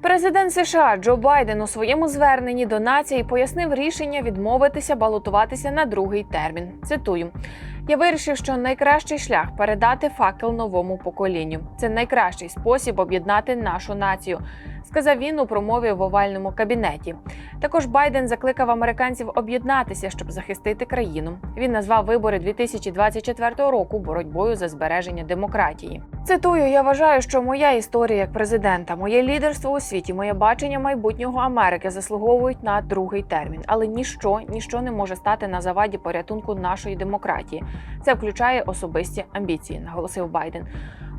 Президент США Джо Байден у своєму зверненні до нації пояснив рішення відмовитися балотуватися на другий термін. Цитую: я вирішив, що найкращий шлях передати факел новому поколінню. Це найкращий спосіб об'єднати нашу націю, сказав він у промові в овальному кабінеті. Також Байден закликав американців об'єднатися, щоб захистити країну. Він назвав вибори 2024 року боротьбою за збереження демократії. Цитую: я вважаю, що моя історія як президента, моє лідерство у світі, моє бачення майбутнього Америки заслуговують на другий термін, але ніщо, ніщо не може стати на заваді порятунку нашої демократії. Це включає особисті амбіції, наголосив Байден.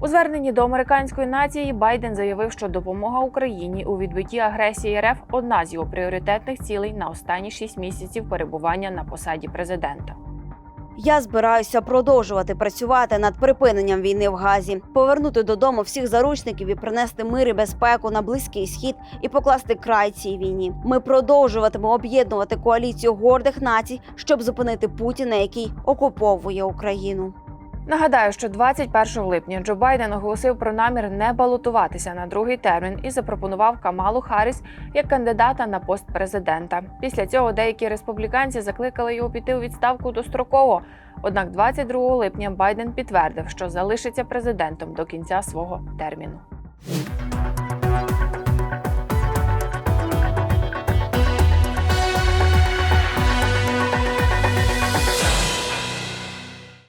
У зверненні до американської нації Байден заявив, що допомога Україні у відбитті агресії РФ одна з його пріоритетних цілей на останні шість місяців перебування на посаді президента. Я збираюся продовжувати працювати над припиненням війни в Газі, повернути додому всіх заручників і принести мир і безпеку на близький схід і покласти край цій війні. Ми продовжуватимемо об'єднувати коаліцію гордих націй, щоб зупинити Путіна, який окуповує Україну. Нагадаю, що 21 липня Джо Байден оголосив про намір не балотуватися на другий термін і запропонував Камалу Харріс як кандидата на пост президента. Після цього деякі республіканці закликали його піти у відставку достроково. Однак 22 липня Байден підтвердив, що залишиться президентом до кінця свого терміну.